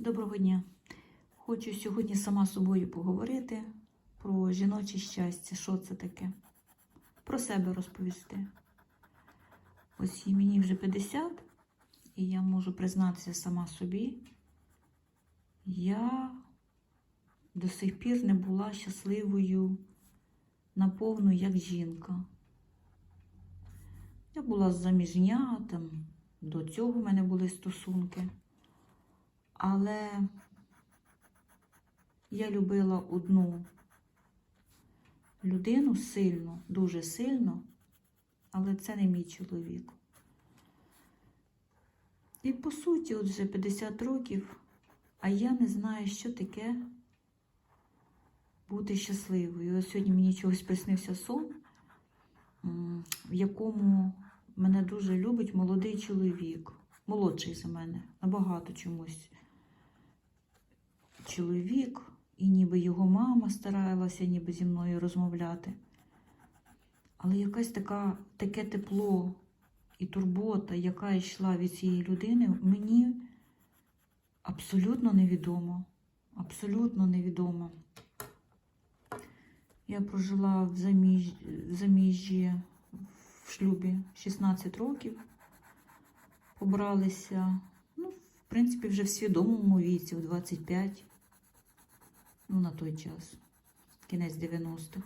Доброго дня. Хочу сьогодні сама собою поговорити про жіноче щастя. Що це таке? Про себе розповісти. Ось і мені вже 50, і я можу признатися сама собі. Я до сих пір не була щасливою наповну як жінка. Я була заміжня, там, до цього в мене були стосунки. Але я любила одну людину сильно, дуже сильно, але це не мій чоловік. І по суті, от вже 50 років, а я не знаю, що таке бути щасливою. Ось сьогодні мені чогось приснився сон, в якому мене дуже любить молодий чоловік, молодший за мене, набагато чомусь чоловік, і ніби його мама старалася ніби зі мною розмовляти. Але якась така, таке тепло і турбота, яка йшла від цієї людини, мені абсолютно невідомо. Абсолютно невідомо. Я прожила в, заміж... в заміжжі в шлюбі 16 років. Побралися, ну, в принципі, вже в свідомому віці, в 25 ну, на той час, кінець 90-х.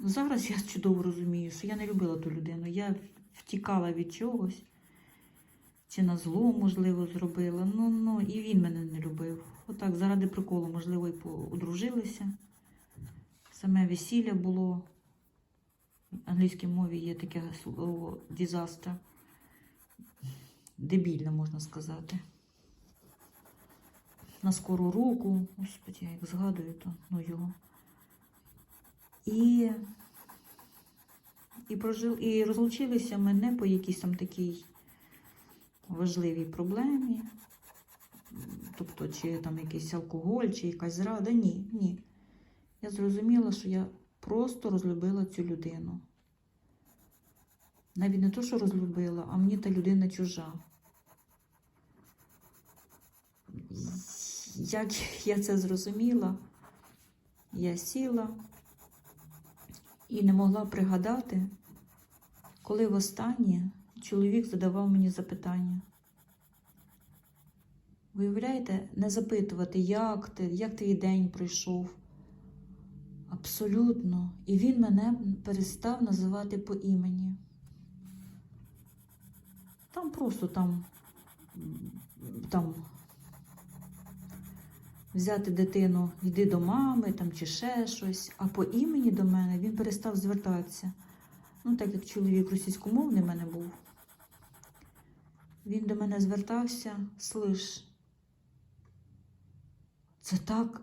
Зараз я чудово розумію, що я не любила ту людину. Я втікала від чогось, чи на зло, можливо, зробила. Ну, ну, і він мене не любив. Отак, заради приколу, можливо, і подружилися. Саме весілля було. В англійській мові є таке слово дізастер. Дебільне, можна сказати на скору руку. Господи, я як згадую, то ну його. І, і, прожив, і розлучилися ми не по якійсь там такій важливій проблемі. Тобто, чи там якийсь алкоголь, чи якась зрада. Ні, ні. Я зрозуміла, що я просто розлюбила цю людину. Навіть не то, що розлюбила, а мені та людина чужа. Як я це зрозуміла, я сіла і не могла пригадати, коли востаннє чоловік задавав мені запитання. Виявляєте, не запитувати, як ти, як твій день пройшов. Абсолютно. І він мене перестав називати по імені. Там просто там, там взяти дитину, йди до мами там, чи ще щось, а по імені до мене він перестав звертатися. Ну, так як чоловік російськомовний в мене був. Він до мене звертався, слиш, це так,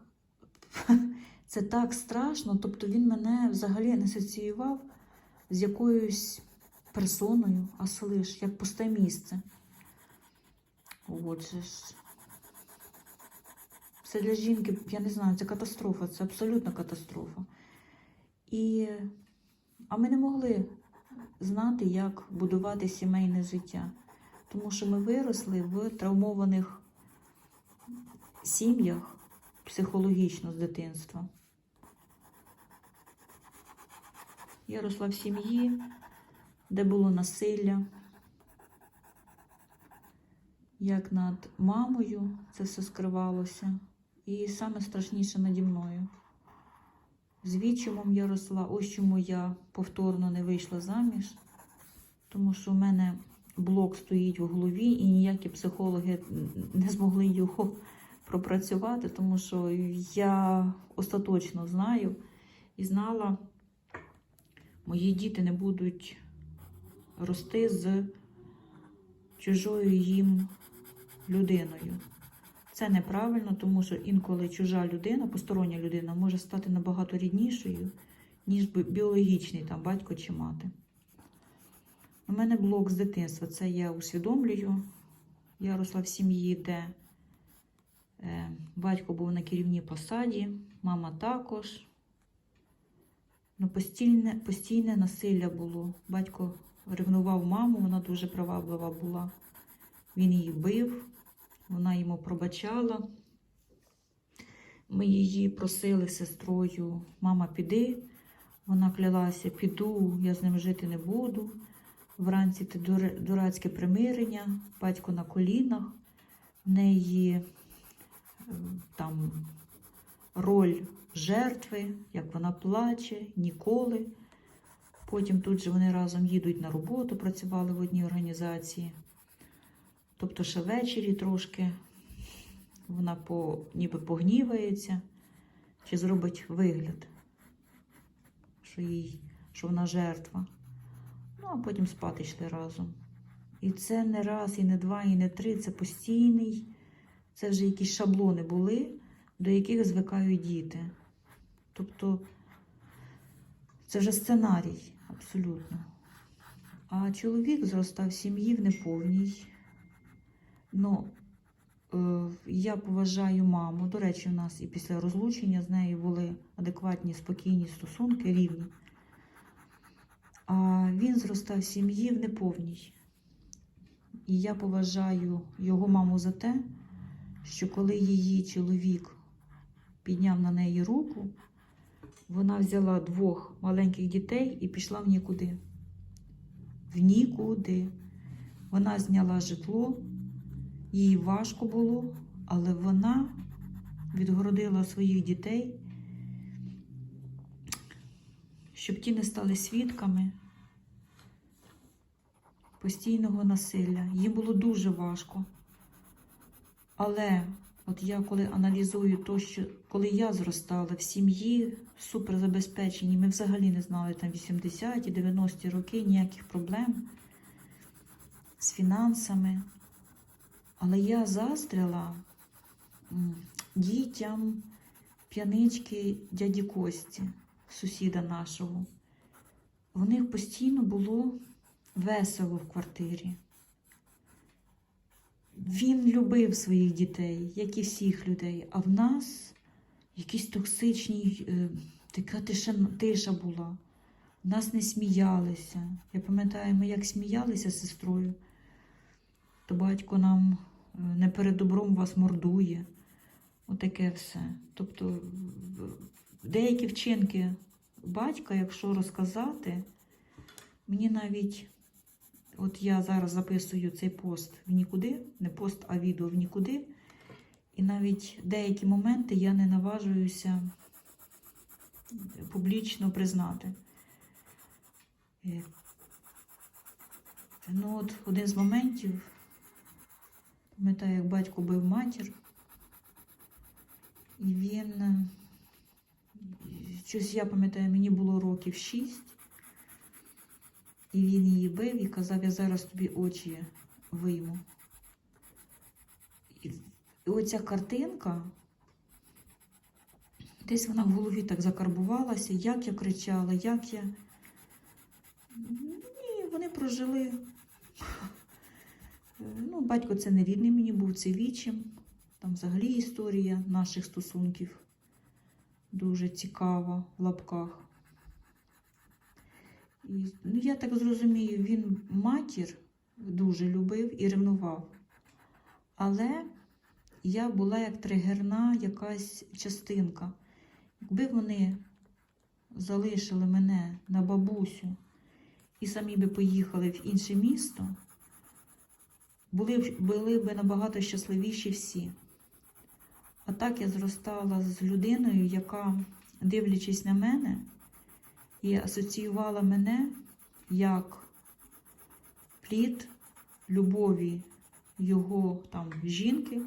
це так страшно. Тобто він мене взагалі не асоціював з якоюсь персоною, а слиш, як пусте місце. Отже ж. Це для жінки, я не знаю, це катастрофа, це абсолютна катастрофа. І, А ми не могли знати, як будувати сімейне життя, тому що ми виросли в травмованих сім'ях психологічно з дитинства. Я росла в сім'ї, де було насилля. Як над мамою це все скривалося. І саме страшніше наді мною. З відчимом я росла, ось чому я повторно не вийшла заміж, тому що в мене блок стоїть в голові, і ніякі психологи не змогли його пропрацювати, тому що я остаточно знаю і знала, мої діти не будуть рости з чужою їм людиною. Це неправильно, тому що інколи чужа людина, постороння людина, може стати набагато ріднішою, ніж біологічний там батько чи мати. У мене блок з дитинства, це я усвідомлюю. Я росла в сім'ї, де е, батько був на керівній посаді, мама також. Ну, постійне, постійне насилля було. Батько ревнував маму, вона дуже приваблива була. Він її бив, вона йому пробачала. Ми її просили сестрою, мама, піди. Вона клялася, піду, я з ним жити не буду. Вранці те дурацьке примирення, батько на колінах, в неї е, там роль жертви, як вона плаче, ніколи. Потім тут же вони разом їдуть на роботу, працювали в одній організації. Тобто ще ввечері трошки вона по, ніби погнівається чи зробить вигляд, що, їй, що вона жертва. Ну, а потім спати йшли разом. І це не раз, і не два, і не три. Це постійний. Це вже якісь шаблони були, до яких звикають діти. Тобто це вже сценарій, абсолютно. А чоловік зростав в сім'ї в неповній. Ну, е, я поважаю маму. До речі, у нас і після розлучення з нею були адекватні, спокійні стосунки, рівні. А він зростав в сім'ї в неповній. І я поважаю його маму за те, що коли її чоловік підняв на неї руку, вона взяла двох маленьких дітей і пішла в нікуди. В нікуди. Вона зняла житло, їй важко було, але вона відгородила своїх дітей, щоб ті не стали свідками постійного насилля. Їм було дуже важко. Але от я коли аналізую то, що коли я зростала в сім'ї суперзабезпечені, ми взагалі не знали там 80-ті, 90-ті роки ніяких проблем з фінансами. Але я застряла дітям п'янички дяді Кості, сусіда нашого. В них постійно було весело в квартирі. Він любив своїх дітей, як і всіх людей, а в нас якісь токсичні, е, така тиша, тиша була. В нас не сміялися. Я пам'ятаю, ми як сміялися з сестрою, то батько нам не перед добром вас мордує. Отаке все. Тобто деякі вчинки батька, якщо розказати, мені навіть, от я зараз записую цей пост в нікуди, не пост, а відео в нікуди. І навіть деякі моменти я не наважуюся публічно признати. Е, Ну, от один з моментів, пам'ятаю, як батько бив матір, і він, е, щось я пам'ятаю, мені було років шість, і він її бив і казав, я зараз тобі очі вийму. І, і оця картинка, десь вона в голові так закарбувалася, як я кричала, як я. Ні, вони прожили. Ну, батько це не рідний мені був, це вічим. Там взагалі історія наших стосунків дуже цікава в лапках. І, ну, я так зрозумію, він матір дуже любив і ревнував. Але я була як тригерна якась частинка. Якби вони залишили мене на бабусю і самі би поїхали в інше місто, були, були б набагато щасливіші всі. А так я зростала з людиною, яка, дивлячись на мене, і асоціювала мене як плід любові його там жінки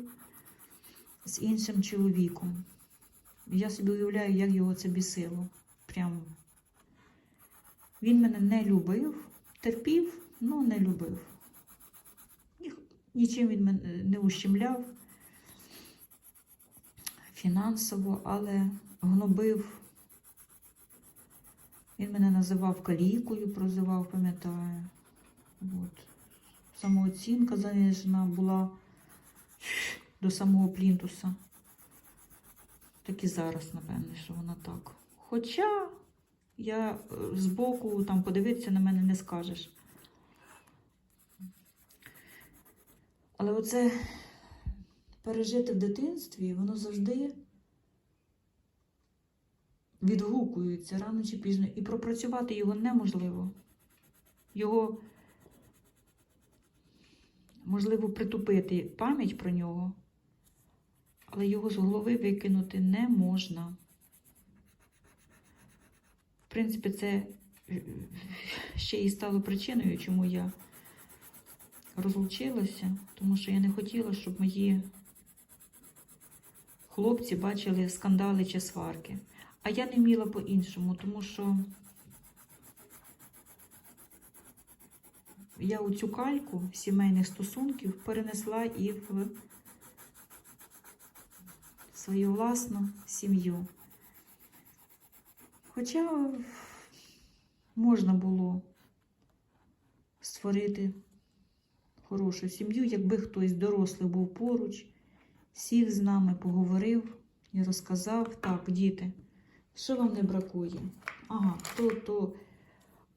з іншим чоловіком. Я собі уявляю, як його це бісило. Прямо. Він мене не любив, терпів, але не любив. Нічим він мене не ущемляв фінансово, але гнобив. Він мене називав калікою, прозивав, пам'ятаю. От. Самооцінка занижена була до самого плінтуса. Так і зараз, напевне, що вона так. Хоча я е, збоку там подивитися на мене не скажеш. Але оце пережити в дитинстві, воно завжди відгукується рано чи пізно. І пропрацювати його неможливо. Його можливо притупити пам'ять про нього, але його з голови викинути не можна. В принципі, це ще і стало причиною, чому я розлучилася, тому що я не хотіла, щоб мої хлопці бачили скандали чи сварки. А я не вміла по-іншому, тому що я у цю кальку сімейних стосунків перенесла і в свою власну сім'ю. Хоча можна було створити хорошу сім'ю, якби хтось дорослий був поруч, сів з нами, поговорив і розказав, так, діти, що вам не бракує? Ага, то, то.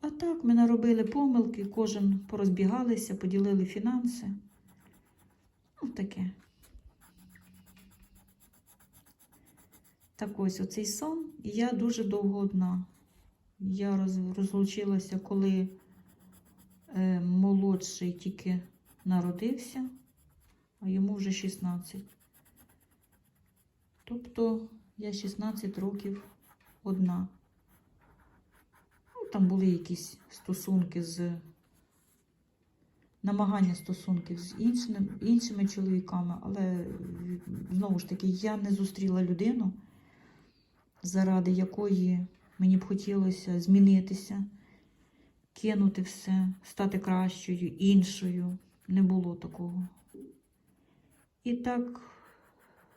А так, ми наробили помилки, кожен порозбігалися, поділили фінанси. Ну, таке. Так ось оцей сон, і я дуже довго одна. Я розлучилася, коли е, молодший тільки народився, а йому вже 16. Тобто я 16 років одна. Ну, там були якісь стосунки з намагання стосунків з іншими, іншими чоловіками, але знову ж таки я не зустріла людину, заради якої мені б хотілося змінитися, кинути все, стати кращою, іншою. Не було такого. І так,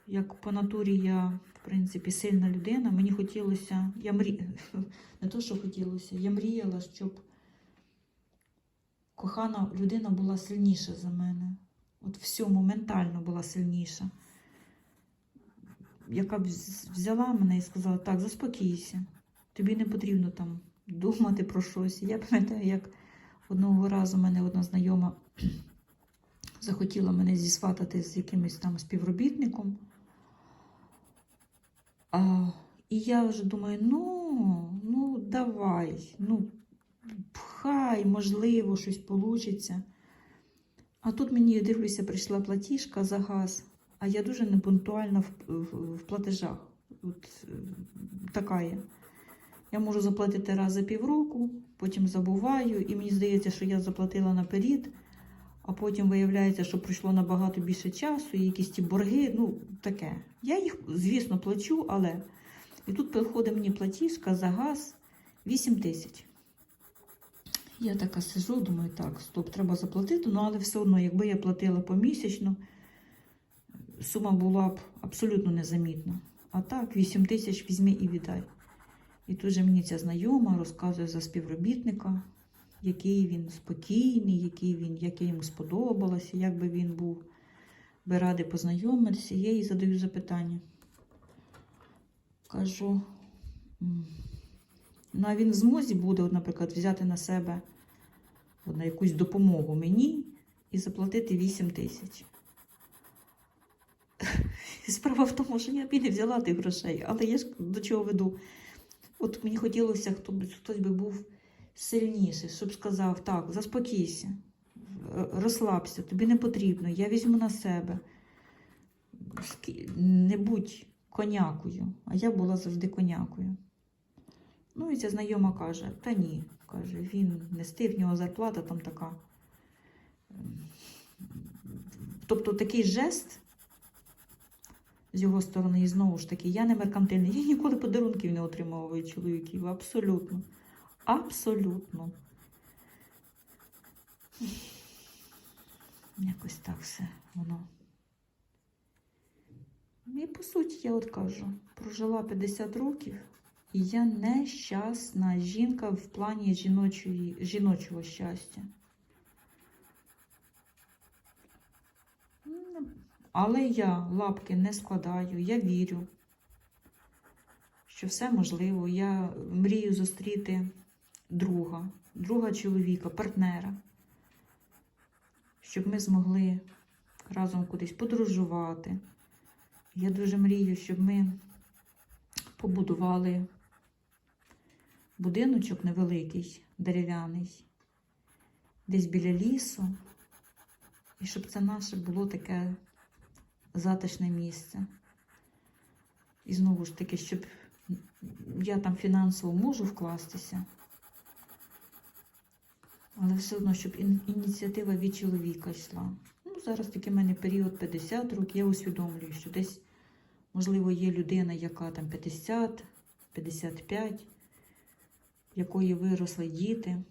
як по натурі я, в принципі, сильна людина, мені хотілося, я мрі... не то, що хотілося, я мріяла, щоб кохана людина була сильніша за мене. От всьому ментально була сильніша. Яка б взяла мене і сказала, так, заспокійся, тобі не потрібно там думати про щось. Я пам'ятаю, як одного разу мене одна знайома захотіла мене зісватати з якимось там співробітником. А, і я вже думаю, ну, ну давай, ну, хай, можливо, щось получиться. А тут мені, я дивлюся, прийшла платіжка за газ, а я дуже непунктуальна в, в, в платежах. От е, така я. Я можу заплатити раз за півроку, потім забуваю, і мені здається, що я заплатила наперед, а потім виявляється, що пройшло набагато більше часу, і якісь ті борги, ну таке. Я їх, звісно, плачу, але. І тут приходить мені платіжка за газ 8 тисяч. Я така сижу, думаю, так, стоп, треба заплатити, ну але все одно, якби я платила помісячно, сума була б абсолютно незамітна. А так, 8 тисяч візьми і віддай. І тут же мені ця знайома розказує за співробітника, який він спокійний, який він, яке йому сподобалося, як би він був би радий познайомитися. Я їй задаю запитання. Кажу, «М, ну а він в змозі буде, наприклад, взяти на себе на якусь допомогу мені і заплатити 8 тисяч. Справа в тому, що я б і не взяла тих грошей, але я ж до чого веду. От мені хотілося, хто хтось би був сильніший, щоб сказав, так, заспокійся, розслабся, тобі не потрібно, я візьму на себе. Не будь конякою, а я була завжди конякою. Ну і ця знайома каже, та ні, каже, він не стив, в нього зарплата там така. Тобто такий жест з його сторони, і знову ж таки, я не меркантильний. Я ніколи подарунків не отримувала від чоловіків. Абсолютно. Абсолютно. Якось так все воно. І по суті, я от кажу, прожила 50 років, і я нещасна жінка в плані жіночої, жіночого щастя. Але я лапки не складаю, я вірю, що все можливо. Я мрію зустріти друга, друга чоловіка, партнера, щоб ми змогли разом кудись подорожувати. Я дуже мрію, щоб ми побудували будиночок невеликий, дерев'яний, десь біля лісу, і щоб це наше було таке затишне місце. І знову ж таки, щоб я там фінансово можу вкластися, але все одно, щоб ініціатива від чоловіка йшла. Ну, зараз такий в мене період 50 років, я усвідомлюю, що десь, можливо, є людина, яка там 50, 55, якої виросли діти.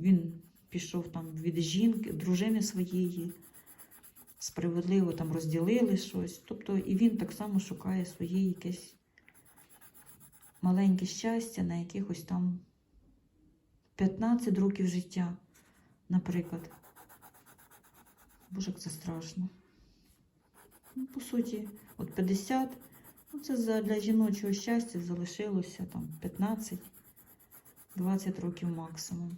Він пішов там від жінки, дружини своєї, справедливо там розділили щось. Тобто і він так само шукає своє якесь маленьке щастя на якихось там 15 років життя, наприклад. Боже, як це страшно. Ну, по суті, от 50, ну це для жіночого щастя залишилося там 15-20 років максимум.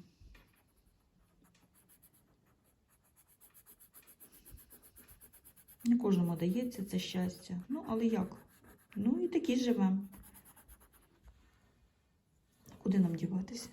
Не кожному дається це щастя. Ну, але як? Ну і такі живемо. Куди нам діватися?